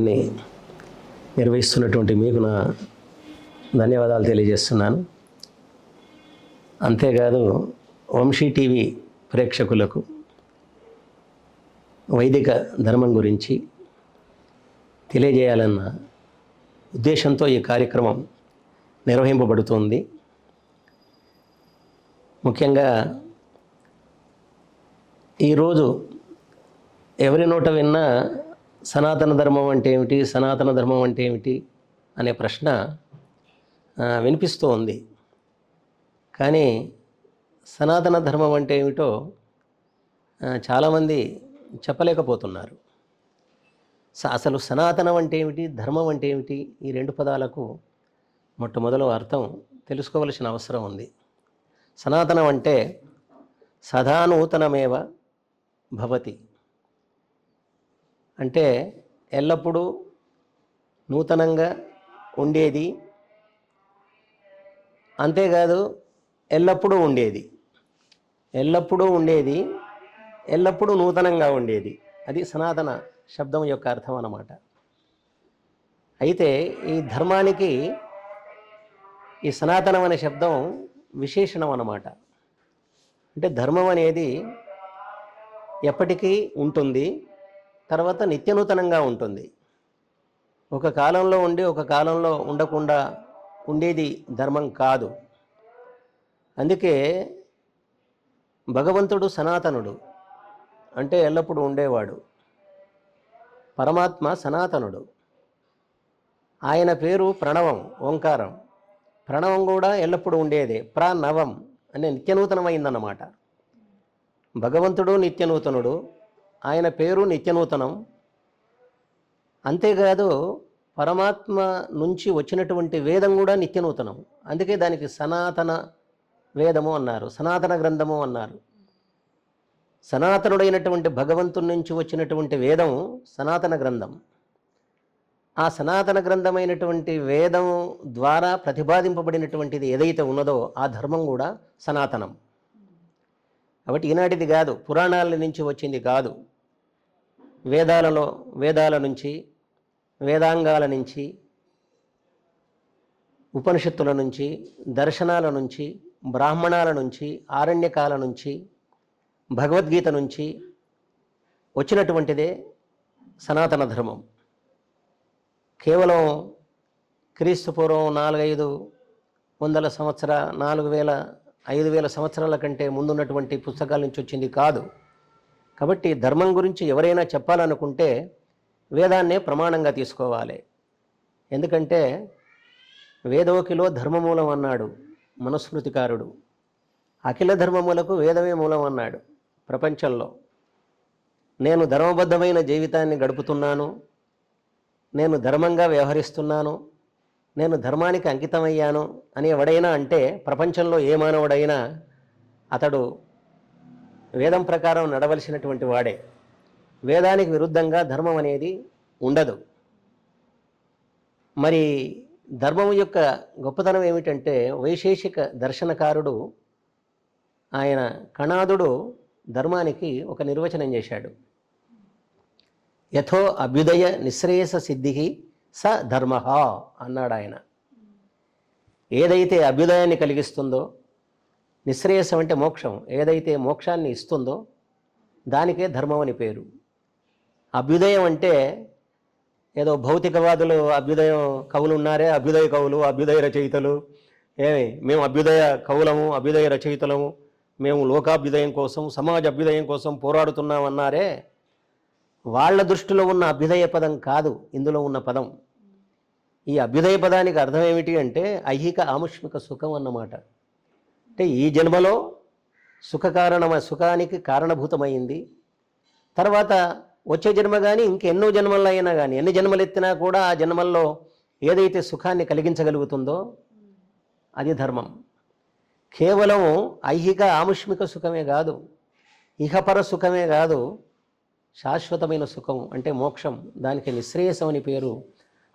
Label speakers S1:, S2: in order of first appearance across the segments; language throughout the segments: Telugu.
S1: కార్యక్రమాన్ని నిర్వహిస్తున్నటువంటి మీకు నా ధన్యవాదాలు తెలియజేస్తున్నాను. అంతేకాదు వంశీ టీవీ ప్రేక్షకులకు వైదిక ధర్మం గురించి తెలియజేయాలన్న ఉద్దేశంతో ఈ కార్యక్రమం నిర్వహింపబడుతుంది. ముఖ్యంగా ఈరోజు ఎవరి నోట విన్నా సనాతన ధర్మం అంటే ఏమిటి? సనాతన ధర్మం అంటే ఏమిటి? అనే ప్రశ్న వినిపిస్తూ ఉంది. కానీ సనాతన ధర్మం అంటే ఏమిటో చాలామంది చెప్పలేకపోతున్నారు. అసలు సనాతనం అంటే ఏమిటి? ధర్మం అంటే ఏమిటి? ఈ రెండు పదాలకు మొట్టమొదలు అర్థం తెలుసుకోవలసిన అవసరం ఉంది. సనాతనం అంటే సదానూతనమేవ భవతి. అంటే ఎల్లప్పుడూ నూతనంగా ఉండేది. అంతేకాదు ఎల్లప్పుడూ ఉండేది. ఎల్లప్పుడూ ఉండేది ఎల్లప్పుడూ నూతనంగా ఉండేది. అది సనాతన శబ్దం యొక్క అర్థం అన్నమాట. అయితే ఈ ధర్మానికి ఈ సనాతనం అనే శబ్దం విశేషణం అన్నమాట. అంటే ధర్మం అనేది ఎప్పటికీ ఉంటుంది. తర్వాత నిత్యనూతనంగా ఉంటుంది. ఒక కాలంలో ఉండి ఒక కాలంలో ఉండకుండా ఉండేది ధర్మం కాదు. అందుకే భగవంతుడు సనాతనుడు అంటే ఎల్లప్పుడూ ఉండేవాడు. పరమాత్మ సనాతనుడు. ఆయన పేరు ప్రణవం ఓంకారం. ప్రణవం కూడా ఎల్లప్పుడూ ఉండేదే. ప్రణవం అనే నిత్యనూతనమైందన్నమాట. భగవంతుడు నిత్యనూతనుడు. ఆయన పేరు నిత్యనూతనం. అంతేకాదు పరమాత్మ నుంచి వచ్చినటువంటి వేదం కూడా నిత్యనూతనం. అందుకే దానికి సనాతన వేదము అన్నారు సనాతన గ్రంథము అన్నారు. సనాతనుడైనటువంటి భగవంతుని నుంచి వచ్చినటువంటి వేదం సనాతన గ్రంథం. ఆ సనాతన గ్రంథమైనటువంటి వేదం ద్వారా ప్రతిపాదింపబడినటువంటిది ఏదైతే ఉన్నదో ఆ ధర్మం కూడా సనాతనం. కాబట్టి ఈనాటిది కాదు పురాణాల నుంచి వచ్చింది కాదు. వేదాలలో వేదాల నుంచి వేదాంగాల నుంచి ఉపనిషత్తుల నుంచి దర్శనాల నుంచి బ్రాహ్మణాల నుంచి ఆరణ్యకాల నుంచి భగవద్గీత నుంచి వచ్చినటువంటిదే సనాతన ధర్మం. కేవలం క్రీస్తు పూర్వం నాలుగైదు వందల సంవత్సర నాలుగు వేల ఐదు వేల సంవత్సరాల కంటే ముందున్నటువంటి పుస్తకాల నుంచి వచ్చింది కాదు. కాబట్టి ధర్మం గురించి ఎవరైనా చెప్పాలనుకుంటే వేదాన్నే ప్రమాణంగా తీసుకోవాలి. ఎందుకంటే వేదోకిలో ధర్మమూలం అన్నాడు మనుస్మృతికారుడు. అఖిల ధర్మములకు వేదమే మూలం అన్నాడు ప్రపంచంలో. నేను ధర్మబద్ధమైన జీవితాన్ని గడుపుతున్నాను. నేను ధర్మంగా వ్యవహరిస్తున్నాను. నేను ధర్మానికి అంకితమయ్యాను. అని ఎవడైనా అంటే ప్రపంచంలో ఏ మానవుడైనా అతడు వేదం ప్రకారం నడవలసినటువంటి వాడే. వేదానికి విరుద్ధంగా ధర్మం అనేది ఉండదు. మరి ధర్మం యొక్క గొప్పతనం ఏమిటంటే వైశేషిక దర్శనకారుడు ఆయన కణాదుడు ధర్మానికి ఒక నిర్వచనం చేశాడు. యథో అభ్యుదయ నిశ్రేయస సిద్ధి స ధర్మ అన్నాడు ఆయన ఏదైతే అభ్యుదయాన్ని కలిగిస్తుందో నిశ్రేయసం అంటే మోక్షం. ఏదైతే మోక్షాన్ని ఇస్తుందో దానికే ధర్మం అని పేరు. అభ్యుదయం అంటే ఏదో భౌతికవాదులు అభ్యుదయం కవులు ఉన్నారే అభ్యుదయ కవులు అభ్యుదయ రచయితలు. ఏమి? మేము అభ్యుదయ కవులము అభ్యుదయ రచయితలము. మేము లోకాభ్యుదయం కోసం సమాజ అభ్యుదయం కోసం పోరాడుతున్నామన్నారే వాళ్ళ దృష్టిలో ఉన్న అభ్యుదయ పదం కాదు ఇందులో ఉన్న పదం. ఈ అభ్యుదయ పదానికి అర్థం ఏమిటి అంటే ఐహిక ఆముష్మిక సుఖం అన్నమాట. అంటే ఈ జన్మలో సుఖకారణమ సుఖానికి కారణభూతమైంది. తర్వాత వచ్చే జన్మ కానీ ఇంకెన్నో జన్మల్లో అయినా కానీ ఎన్ని జన్మలు ఎత్తినా కూడా ఆ జన్మల్లో ఏదైతే సుఖాన్ని కలిగించగలుగుతుందో అది ధర్మం. కేవలం ఐహిక ఆముష్మిక సుఖమే కాదు ఇహపర సుఖమే కాదు శాశ్వతమైన సుఖం అంటే మోక్షం. దానికి నిశ్రేయసం అని పేరు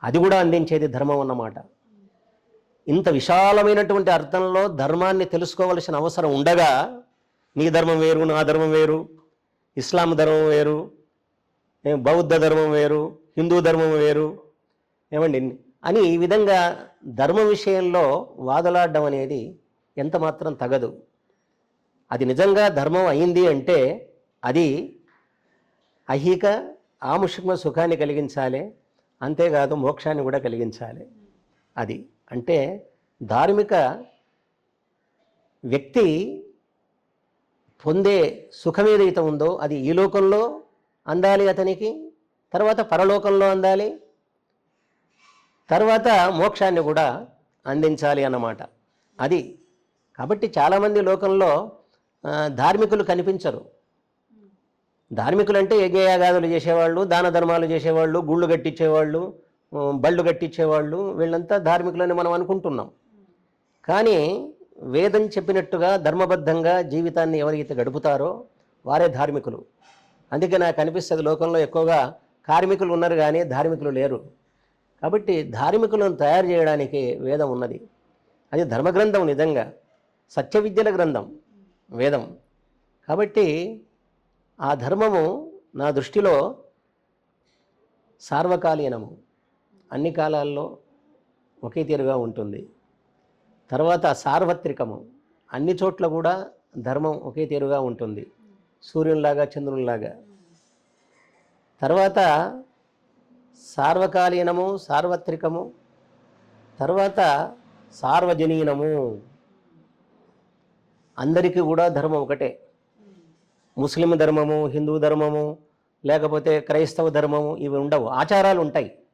S1: అది కూడా అందించేది ధర్మం అన్నమాట. ఇంత విశాలమైనటువంటి అర్థంలో ధర్మాన్ని తెలుసుకోవలసిన అవసరం ఉండగా నీ ధర్మం వేరు నా ధర్మం వేరు ఇస్లాం ధర్మం వేరు బౌద్ధ ధర్మం వేరు హిందూ ధర్మం వేరు ఏమండి? అని ఈ విధంగా ధర్మ విషయంలో వాదలాడడం అనేది ఎంత మాత్రం తగదు. అది నిజంగా ధర్మం అయింది అంటే అది అహిక ఆముష్మ సుఖాన్ని కలిగించాలి అంతేకాదు మోక్షాన్ని కూడా కలిగించాలి. అది అంటే ధార్మిక వ్యక్తి పొందే సుఖం ఏదైతే ఉందో అది ఈ లోకంలో అందాలి అతనికి తర్వాత పరలోకంలో అందాలి తర్వాత మోక్షాన్ని కూడా అందించాలి అన్నమాట. అది కాబట్టి చాలామంది లోకంలో ధార్మికులు కనిపించరు. ధార్మికులు అంటే యజ్ఞయాగాదులు చేసేవాళ్ళు దాన ధర్మాలు చేసేవాళ్ళు గుళ్ళు కట్టించేవాళ్ళు బళ్ళు కట్టించేవాళ్ళు వీళ్ళంతా ధార్మికులని మనం అనుకుంటున్నాం. కానీ వేదం చెప్పినట్టుగా ధర్మబద్ధంగా జీవితాన్ని ఎవరైతే గడుపుతారో వారే ధార్మికులు. అందుకే నాకు అనిపిస్తుంది లోకంలో ఎక్కువగా కార్మికులు ఉన్నారు కానీ ధార్మికులు లేరు. కాబట్టి ధార్మికులను తయారు చేయడానికి వేదం ఉన్నది. అది ధర్మగ్రంథం నిజంగా. సత్య విద్యల గ్రంథం వేదం. కాబట్టి ఆ ధర్మము నా దృష్టిలో సార్వకాలీనము. అన్ని కాలాల్లో ఒకే తీరుగా ఉంటుంది. తర్వాత సార్వత్రికము. అన్ని చోట్ల కూడా ధర్మం ఒకే తీరుగా ఉంటుంది. సూర్యునిలాగా చంద్రునిలాగా. తర్వాత సార్వకాలీనము సార్వత్రికము. తర్వాత సార్వజనీనము. అందరికీ కూడా ధర్మం ఒకటే. ముస్లిం ధర్మము హిందూ ధర్మము లేకపోతే క్రైస్తవ ధర్మము ఇవి ఉండవు. ఆచారాలు ఉంటాయి.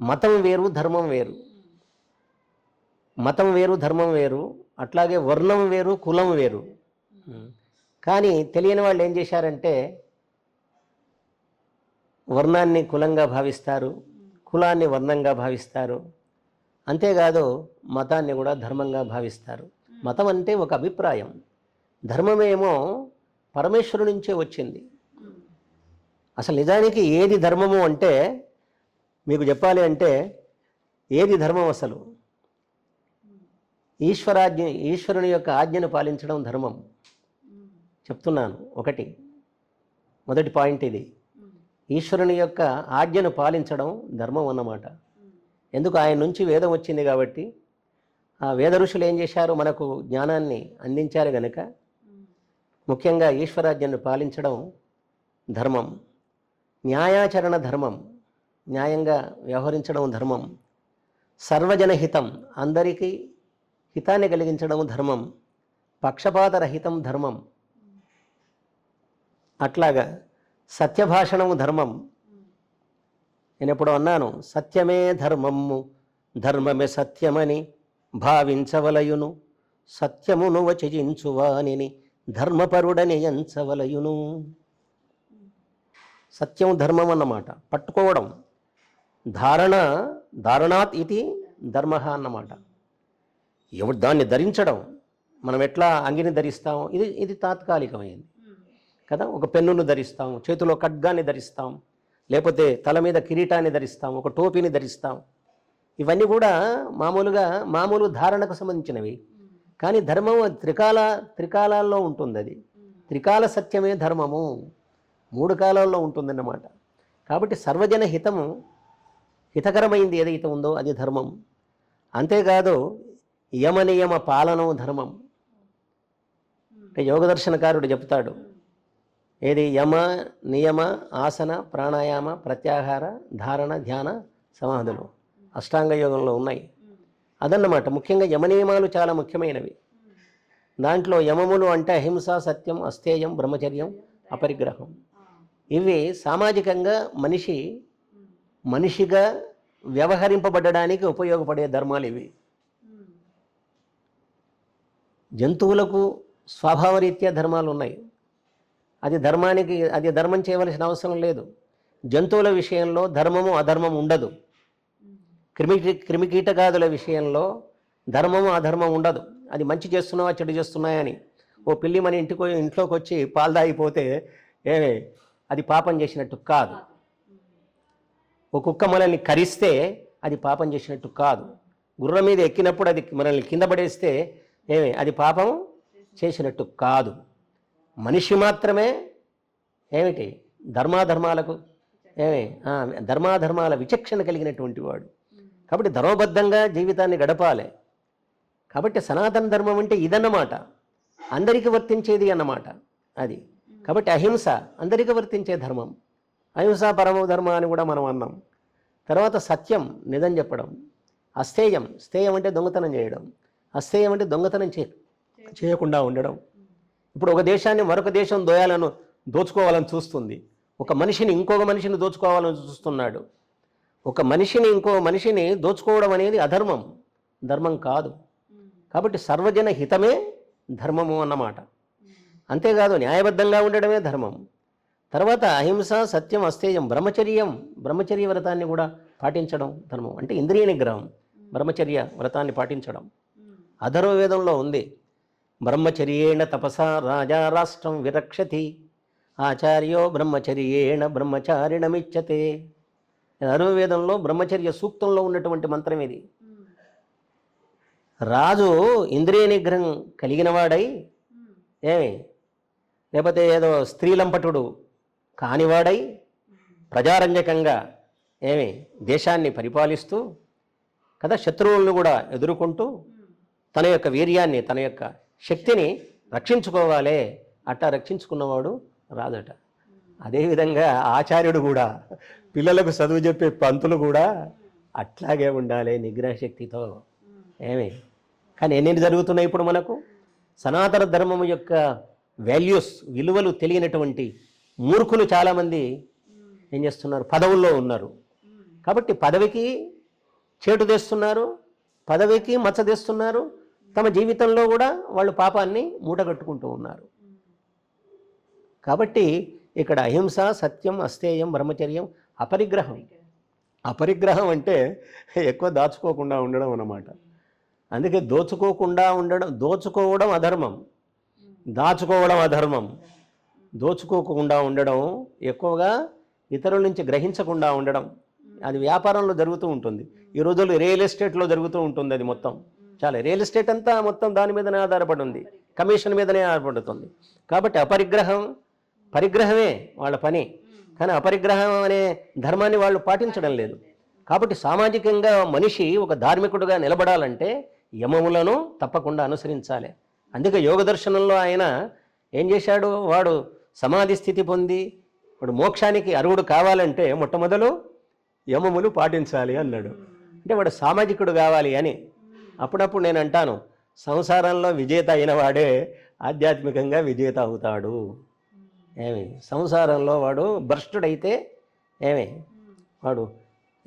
S1: మతం వేరు ధర్మం వేరు. మతం వేరు ధర్మం వేరు అట్లాగే వర్ణం వేరు కులం వేరు. కానీ తెలియని వాళ్ళు ఏం చేశారంటే వర్ణాన్ని కులంగా భావిస్తారు కులాన్ని వర్ణంగా భావిస్తారు. అంతేకాదు మతాన్ని కూడా ధర్మంగా భావిస్తారు. మతం అంటే ఒక అభిప్రాయం. ధర్మమేమో పరమేశ్వరు నుంచే వచ్చింది. అసలు నిజానికి ఏది ధర్మము అంటే మీకు చెప్పాలి అంటే ఏది ధర్మం అసలు? ఈశ్వరాజ్ఞ ఈశ్వరుని యొక్క ఆజ్ఞను పాలించడం ధర్మం. చెప్తున్నాను ఒకటి. మొదటి పాయింట్ ఇది. ఈశ్వరుని యొక్క ఆజ్ఞను పాలించడం ధర్మం అన్నమాట. ఎందుకు ఆయన నుంచి వేదం వచ్చింది కాబట్టి? ఆ వేద ఋషులు ఏం చేశారు? మనకు జ్ఞానాన్ని అందించారు గనుక. ముఖ్యంగా ఈశ్వరాజ్ఞను పాలించడం ధర్మం. న్యాయాచరణ ధర్మం. న్యాయంగా వ్యవహరించడం ధర్మం. సర్వజన హితం అందరికీ హితాన్ని కలిగించడం ధర్మం. పక్షపాతరహితం ధర్మం. అట్లాగా సత్యభాషణము ధర్మం. నేను ఎప్పుడు అన్నాను సత్యమే ధర్మము ధర్మమే సత్యమని భావించవలయును సత్యమును వచయించువానిని ధర్మపరుడని ఎంచవలయును. సత్యం ధర్మం అన్నమాట. పట్టుకోవడం. ధారణ ధారణాత్ ఇది ధర్మ అన్నమాట. ఎవరు దాన్ని ధరించడం మనం ఎట్లా అంగిని ధరిస్తాం ఇది ఇది తాత్కాలికమైంది. కదా? ఒక పెన్నును ధరిస్తాం చేతిలో ఖడ్గాన్ని ధరిస్తాం లేకపోతే తల మీద కిరీటాన్ని ధరిస్తాం ఒక టోపీని ధరిస్తాం. ఇవన్నీ కూడా మామూలుగా మామూలు ధారణకు సంబంధించినవి. కానీ ధర్మం త్రికాల త్రికాలాల్లో ఉంటుంది అది. త్రికాల సత్యమే ధర్మము. మూడు కాలాల్లో ఉంటుందన్నమాట. కాబట్టి సర్వజన హితము హితకరమైంది ఏదైతే ఉందో అది ధర్మం. అంతేకాదు యమనియమ పాలనం ధర్మం. యోగదర్శనకారుడు చెప్తాడు. ఏది యమ నియమ ఆసన ప్రాణాయామ ప్రత్యాహార ధారణ ధ్యాన సమాధులు అష్టాంగ యోగంలో ఉన్నాయి. అదన్నమాట. ముఖ్యంగా యమనియమాలు చాలా ముఖ్యమైనవి. దాంట్లో యమములు అంటే అహింస సత్యం అస్థేయం బ్రహ్మచర్యం అపరిగ్రహం. ఇవి సామాజికంగా మనిషి మనిషిగా వ్యవహరింపబడడానికి ఉపయోగపడే ధర్మాలు ఇవి. జంతువులకు స్వభావరీత్యా ధర్మాలు ఉన్నాయి. అది ధర్మానికి అది ధర్మం చేయవలసిన అవసరం లేదు. జంతువుల విషయంలో ధర్మము అధర్మం ఉండదు. క్రిమి క్రిమికీటకాదుల విషయంలో ధర్మము అధర్మం ఉండదు. అది మంచి చేస్తున్నావా చెడు చేస్తున్నాయని ఓ పిల్లి మన ఇంటికి ఇంట్లోకి వచ్చి పాలు తాగిపోతే ఏమే అది పాపం చేసినట్టు కాదు. ఒక కుక్క మనల్ని కరిస్తే అది పాపం చేసినట్టు కాదు. గుర్రం మీద ఎక్కినప్పుడు అది మనల్ని కింద పడేస్తే ఏమే? అది పాపం చేసినట్టు కాదు. మనిషి మాత్రమే ఏమిటి? ధర్మాధర్మాలకు ఏమే? ధర్మాధర్మాల విచక్షణ కలిగినటువంటి వాడు. కాబట్టి ధర్మబద్ధంగా జీవితాన్ని గడపాలి. కాబట్టి సనాతన ధర్మం అంటే ఇదన్నమాట. అందరికీ వర్తించేది అన్నమాట అది. కాబట్టి అహింస అందరికీ వర్తించే ధర్మం. అహింస పరమో ధర్మ అని కూడా మనం అన్నాం. తర్వాత సత్యం నిజం చెప్పడం. అస్థేయం స్థేయం అంటే దొంగతనం చేయడం. అస్థేయం అంటే దొంగతనం చే చేయకుండా ఉండడం. ఇప్పుడు ఒక దేశాన్ని మరొక దేశం దోయాలను దోచుకోవాలని చూస్తుంది. ఒక మనిషిని ఇంకొక మనిషిని దోచుకోవాలని చూస్తున్నాడు. ఒక మనిషిని ఇంకో మనిషిని దోచుకోవడం అనేది అధర్మం. ధర్మం కాదు. కాబట్టి సర్వజన హితమే ధర్మము అన్నమాట. అంతేకాదు న్యాయబద్ధంగా ఉండడమే ధర్మం. తర్వాత అహింస సత్యం అస్థేయం బ్రహ్మచర్యం బ్రహ్మచర్య వ్రతాన్ని కూడా పాటించడం ధర్మం. అంటే ఇంద్రియ నిగ్రహం బ్రహ్మచర్య వ్రతాన్ని పాటించడం. అధర్వవేదంలో ఉంది. బ్రహ్మచర్యేణ తపసా రాజా రాష్ట్రం విరక్షతి. ఆచార్యో బ్రహ్మచర్యేణ బ్రహ్మచారిణమిచ్చతే అధర్వవేదంలో బ్రహ్మచర్య సూక్తంలో ఉన్నటువంటి మంత్రం ఇది. రాజు ఇంద్రియ నిగ్రహం కలిగిన వాడై ఏమి? లేకపోతే ఏదో స్త్రీలంపటుడు కానివాడై ప్రజారంజకంగా ఏమి దేశాన్ని పరిపాలిస్తూ కదా శత్రువులను కూడా ఎదుర్కొంటూ తన యొక్క వీర్యాన్ని తన యొక్క శక్తిని రక్షించుకోవాలే అట్టా రక్షించుకున్నవాడు రాదట. అదేవిధంగా ఆచార్యుడు కూడా పిల్లలకు చదువు చెప్పే పంతులు కూడా అట్లాగే ఉండాలి నిగ్రహ శక్తితో ఏమి? కానీ ఎన్ని జరుగుతున్నాయి ఇప్పుడు మనకు? సనాతన ధర్మం యొక్క వాల్యూస్ విలువలు తెలియనటువంటి మూర్ఖులు చాలామంది ఏం చేస్తున్నారు? పదవుల్లో ఉన్నారు. కాబట్టి పదవికి చేటు తెస్తున్నారు పదవికి మచ్చ తెస్తున్నారు తమ జీవితంలో కూడా వాళ్ళు పాపాన్ని మూటగట్టుకుంటూ ఉన్నారు. కాబట్టి ఇక్కడ అహింస సత్యం అస్థేయం బ్రహ్మచర్యం అపరిగ్రహం. అపరిగ్రహం అంటే ఎక్కువ దాచుకోకుండా ఉండడం అన్నమాట. అందుకే దోచుకోకుండా ఉండడం దోచుకోవడం అధర్మం. దాచుకోవడం అధర్మం. దోచుకోకుండా ఉండడం ఎక్కువగా ఇతరుల నుంచి గ్రహించకుండా ఉండడం అది వ్యాపారంలో జరుగుతూ ఉంటుంది. ఈ రోజుల్లో రియల్ ఎస్టేట్లో జరుగుతూ ఉంటుంది అది మొత్తం. చాలా రియల్ ఎస్టేట్ అంతా మొత్తం దాని మీదనే ఆధారపడి ఉంది. కమిషన్ మీదనే ఆధారపడుతుంది. కాబట్టి అపరిగ్రహం పరిగ్రహమే వాళ్ళ పని. కానీ అపరిగ్రహం అనే ధర్మాన్ని వాళ్ళు పాటించడం లేదు. కాబట్టి సామాజికంగా మనిషి ఒక ధార్మికుడుగా నిలబడాలంటే యమములను తప్పకుండా అనుసరించాలి. అందుకే యోగ దర్శనంలో ఆయన ఏం చేశాడు? వాడు సమాధి స్థితి పొంది వాడు మోక్షానికి అర్హుడు కావాలంటే మొట్టమొదలు యమములు పాటించాలి అన్నాడు. అంటే వాడు సామాజికుడు కావాలి అని. అప్పుడప్పుడు నేను అంటాను సంసారంలో విజేత అయిన వాడే ఆధ్యాత్మికంగా విజేత అవుతాడు. ఏమి? సంసారంలో వాడు భ్రష్టుడైతే ఏమి? వాడు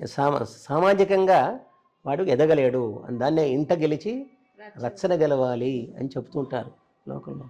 S1: సామా సామాజికంగా వాడు ఎదగలేడు. అని దాన్నే ఇంట గెలిచి రక్షణ గెలవాలి అని చెప్తుంటారు లోకంలో.